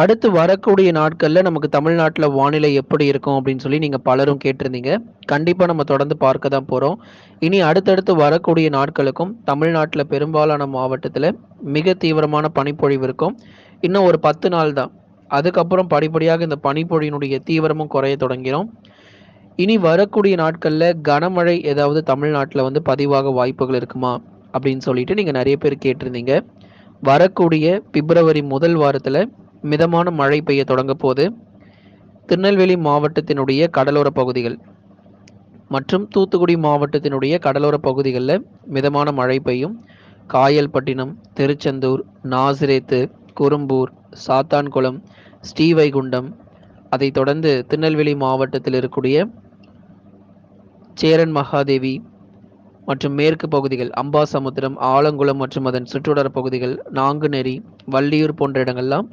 அடுத்து வரக்கூடிய நாட்களில் நமக்கு தமிழ்நாட்டில் வானிலை எப்படி இருக்கும் அப்படின்னு சொல்லி நீங்கள் பலரும் கேட்டிருந்தீங்க. கண்டிப்பாக நம்ம தொடர்ந்து பார்க்க தான் போகிறோம் இனி அடுத்தடுத்து வரக்கூடிய நாட்களுக்கும் தமிழ்நாட்டில் பெரும்பாலான மாவட்டத்தில் மிக தீவிரமான பனிப்பொழிவு இருக்கும். இன்னும் ஒரு 10 நாள் தான். அதுக்கப்புறம் படிப்படியாக இந்த பனிப்பொழிவினுடைய தீவிரமும் குறைய தொடங்கிடும் இனி வரக்கூடிய நாட்களில் கனமழை ஏதாவது தமிழ்நாட்டில் வந்து பதிவாக வாய்ப்புகள் இருக்குமா? அப்படின்னு சொல்லிட்டு நீங்கள் நிறைய பேர் கேட்டிருந்தீங்க. வரக்கூடிய பிப்ரவரி முதல் வாரத்தில் மிதமான மழை பெய்ய தொடங்கப் போது. திருநெல்வேலி மாவட்டத்தினுடைய கடலோர பகுதிகள் மற்றும் தூத்துக்குடி மாவட்டத்தினுடைய கடலோர பகுதிகளில் மிதமான மழை பெய்யும். காயல்பட்டினம், திருச்செந்தூர், நாசிரேத்து, குரும்பூர், சாத்தான்குளம், ஸ்ரீவைகுண்டம், அதைத் தொடர்ந்து திருநெல்வேலி மாவட்டத்தில் இருக்கக்கூடிய சேரன் மகாதேவி மற்றும் மேற்கு பகுதிகள் அம்பாசமுத்திரம், ஆலங்குளம் மற்றும் அதன் சுற்றுவட்டார பகுதிகள், நாங்குநேரி, வள்ளியூர் போன்ற இடங்கள்லாம்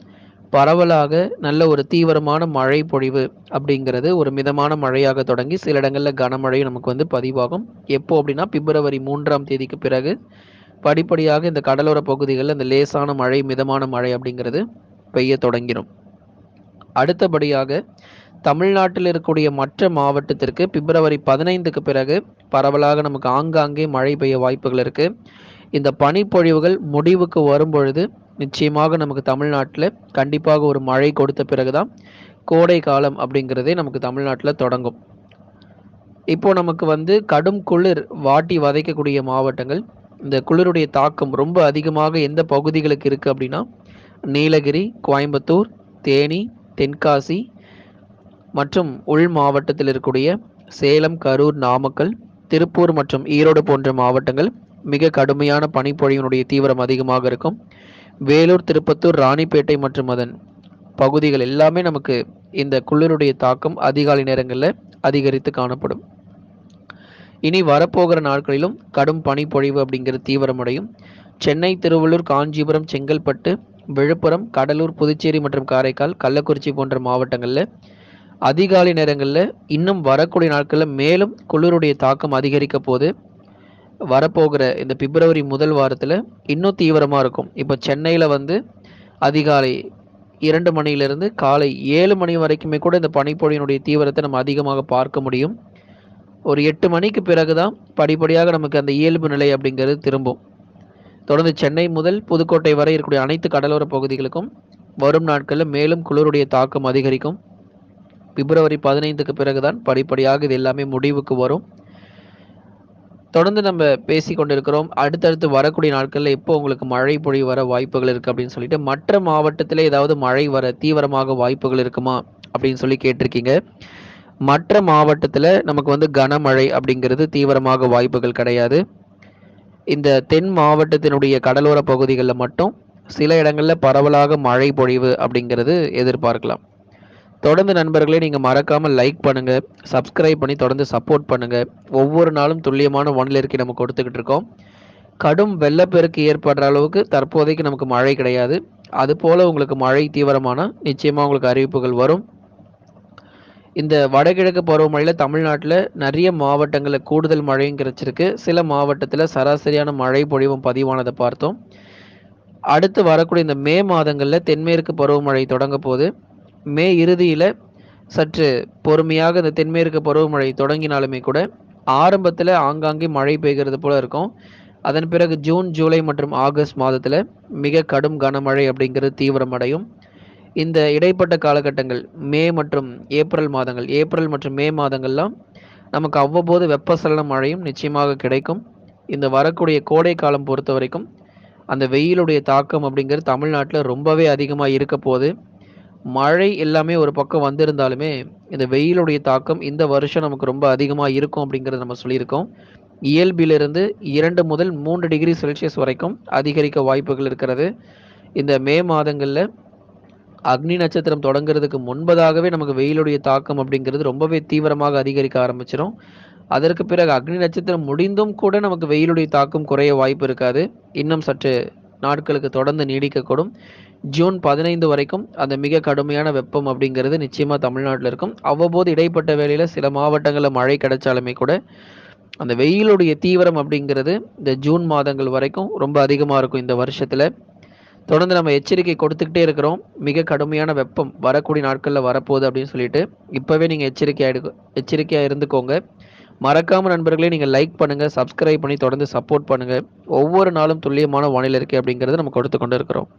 பரவலாக நல்ல ஒரு தீவிரமான மழை பொழிவு அப்படிங்கிறது ஒரு மிதமான மழையாக தொடங்கி சில இடங்களில் கனமழையும் நமக்கு வந்து பதிவாகும். எப்போ அப்படின்னா பிப்ரவரி மூன்றாம் தேதிக்கு பிறகு படிப்படியாக இந்த கடலோர பகுதிகளில் இந்த லேசான மழை, மிதமான மழை அப்படிங்கிறது பெய்ய தொடங்கிடும் அடுத்தபடியாக தமிழ்நாட்டில் இருக்கக்கூடிய மற்ற மாவட்டத்திற்கு பிப்ரவரி 15க்கு பிறகு பரவலாக நமக்கு ஆங்காங்கே மழை பெய்ய வாய்ப்புகள் இருக்குது இந்த பனிப்பொழிவுகள் முடிவுக்கு வரும்பொழுது நிச்சயமாக நமக்கு தமிழ்நாட்டில் கண்டிப்பாக ஒரு மழை கொடுத்த பிறகு தான் கோடை காலம் அப்படிங்கிறதே நமக்கு தமிழ்நாட்டில் தொடங்கும். இப்போ நமக்கு வந்து கடும் குளிர் வாட்டி வதைக்கக்கூடிய மாவட்டங்கள், இந்த குளிருடைய தாக்கம் ரொம்ப அதிகமாக எந்த பகுதிகளுக்கு இருக்குது அப்படின்னா, நீலகிரி, கோயம்புத்தூர், தேனி, தென்காசி மற்றும் உள் மாவட்டத்தில் இருக்கக்கூடிய சேலம், கரூர், நாமக்கல், திருப்பூர் மற்றும் ஈரோடு போன்ற மாவட்டங்கள் மிக கடுமையான பனிப்பொழிவினுடைய தீவிரம் அதிகமாக இருக்கும். வேலூர், திருப்பத்தூர், ராணிப்பேட்டை மற்றும் அதன் பகுதிகள் எல்லாமே நமக்கு இந்த குளிருடைய தாக்கம் அதிகாலை நேரங்களில் அதிகரித்து காணப்படும். இனி வரப்போகிற நாட்களிலும் கடும் பனிப்பொழிவு அப்படிங்கிற தீவிரமடையும். சென்னை, திருவள்ளூர், காஞ்சிபுரம், செங்கல்பட்டு, விழுப்புரம், கடலூர், புதுச்சேரி மற்றும் காரைக்கால், கள்ளக்குறிச்சி போன்ற மாவட்டங்களில் அதிகாலை நேரங்களில் இன்னும் வரக்கூடிய நாட்களில் மேலும் குளிருடைய தாக்கம் அதிகரிக்க போது. வரப்போகிற இந்த பிப்ரவரி முதல் வாரத்தில் இன்னும் தீவிரமாக இருக்கும். இப்போ சென்னையில் வந்து அதிகாலை இரண்டு மணியிலிருந்து காலை ஏழு மணி வரைக்குமே கூட இந்த பனிப்பொழியினுடைய தீவிரத்தை நம்ம அதிகமாக பார்க்க முடியும். ஒரு எட்டு மணிக்கு பிறகு தான் படிப்படியாக நமக்கு அந்த இயல்பு நிலை அப்படிங்கிறது திரும்பும். தொடர்ந்து சென்னை முதல் புதுக்கோட்டை வரை இருக்கக்கூடிய அனைத்து கடலோர பகுதிகளுக்கும் வரும் நாட்களில் மேலும் குளிருடைய தாக்கம் அதிகரிக்கும். பிப்ரவரி 15க்கு பிறகு தான் படிப்படியாக இது எல்லாமே முடிவுக்கு வரும். தொடர்ந்து நம்ம பேசி கொண்டிருக்கிறோம். அடுத்தடுத்து வரக்கூடிய நாட்களில் எப்போ உங்களுக்கு மழை பொழிவு வர வாய்ப்புகள் இருக்கு அப்படின்னு சொல்லிட்டு, மற்ற மாவட்டத்தில் ஏதாவது மழை வர தீவிரமாக வாய்ப்புகள் இருக்குமா? அப்படின்னு சொல்லி கேட்டிருக்கீங்க. மற்ற மாவட்டத்தில் நமக்கு வந்து கனமழை அப்படிங்கிறது தீவிரமாக வாய்ப்புகள் கிடையாது. இந்த தென் மாவட்டத்தினுடைய கடலோர பகுதிகளில் மட்டும் சில இடங்களில் பரவலாக மழை பொழிவு அப்படிங்கிறது எதிர்பார்க்கலாம். தொடர்ந்து நண்பர்களே நீங்கள் மறக்காமல் லைக் பண்ணுங்கள் சப்ஸ்கிரைப் பண்ணி தொடர்ந்து சப்போர்ட் பண்ணுங்கள் ஒவ்வொரு நாளும் துல்லியமான வானிலை நம்ம கொடுத்துக்கிட்டு இருக்கோம். கடும் வெள்ளப்பெருக்கு ஏற்படுற அளவுக்கு தற்போதைக்கு நமக்கு மழை கிடையாது. அதுபோல உங்களுக்கு மழை தீவிரமானால் நிச்சயமாக உங்களுக்கு அறிவிப்புகள் வரும். இந்த வடகிழக்கு பருவமழையில் தமிழ்நாட்டில் நிறைய மாவட்டங்களில் கூடுதல் மழையும் கிடைச்சிருக்கு. சில மாவட்டத்தில் சராசரியான மழை பொழிவும் பதிவானதை பார்த்தோம். அடுத்து வரக்கூடிய இந்த மே மாதங்களில் தென்மேற்கு பருவமழை தொடங்க போது. மே இறுதியில் சற்று பொறுமையாக இந்த தென்மேற்கு பருவமழை தொடங்கினாலுமே கூட, ஆரம்பத்தில் ஆங்காங்கே மழை பெய்கிறது போல இருக்கும். அதன் பிறகு ஜூன், ஜூலை மற்றும் ஆகஸ்ட் மாதத்தில் மிக கடும் கனமழை அப்படிங்கிறது தீவிரமடையும். இந்த இடைப்பட்ட காலகட்டங்கள் மே மற்றும் ஏப்ரல் மாதங்கள், ஏப்ரல் மற்றும் மே மாதங்கள்லாம் நமக்கு அவ்வப்போது வெப்பசலன மழையும் நிச்சயமாக கிடைக்கும். இந்த வரக்கூடிய கோடை காலம் பொறுத்தவரைக்கும், அந்த வெயிலுடைய தாக்கம் அப்படிங்கிறது தமிழ்நாட்டில் ரொம்பவே அதிகமாக இருக்க போது. மழை எல்லாமே ஒரு பக்கம் வந்திருந்தாலுமே, இந்த வெயிலுடைய தாக்கம் இந்த வருஷம் நமக்கு ரொம்ப அதிகமாக இருக்கும் அப்படிங்கிறத நம்ம சொல்லியிருக்கோம். இயல்பிலிருந்து இரண்டு முதல் மூன்று டிகிரி செல்சியஸ் வரைக்கும் அதிகரிக்க வாய்ப்புகள் இருக்கிறது. இந்த மே மாதங்களில் அக்னி நட்சத்திரம் தொடங்குறதுக்கு முன்பதாகவே நமக்கு வெயிலுடைய தாக்கம் அப்படிங்கிறது ரொம்பவே தீவிரமாக அதிகரிக்க ஆரம்பிச்சிடும் அதற்கு பிறகு அக்னி நட்சத்திரம் முடிந்தும் கூட நமக்கு வெயிலுடைய தாக்கம் குறைய வாய்ப்பு இருக்காது. இன்னும் சற்று நாட்களுக்கு தொடர்ந்து நீடிக்கக்கூடும். ஜூன் 15 வரைக்கும் அந்த மிக கடுமையான வெப்பம் அப்படிங்கிறது நிச்சயமாக தமிழ்நாட்டில் இருக்கும். அவ்வப்போது இடைப்பட்ட வேலையில் சில மாவட்டங்களில் மழை கிடைச்சாலுமே கூட, அந்த வெயிலுடைய தீவிரம் அப்படிங்கிறது இந்த ஜூன் மாதங்கள் வரைக்கும் ரொம்ப அதிகமாக இருக்கும் இந்த வருஷத்தில். தொடர்ந்து நம்ம எச்சரிக்கை கொடுத்துக்கிட்டே இருக்கிறோம். மிக கடுமையான வெப்பம் வரக்கூடிய நாட்களில் வரப்போகுது அப்படின்னு சொல்லிட்டு இப்போவே நீங்கள் எச்சரிக்கையாக எச்சரிக்கையாக இருந்துக்கோங்க. மறக்காம நண்பர்களே நீங்கள் லைக் பண்ணுங்கள் சப்ஸ்கிரைப் பண்ணி தொடர்ந்து சப்போர்ட் பண்ணுங்கள் ஒவ்வொரு நாளும் துல்லியமான வானிலை இருக்கை அப்படிங்கிறத நம்ம கொடுத்து கொண்டு இருக்கிறோம்.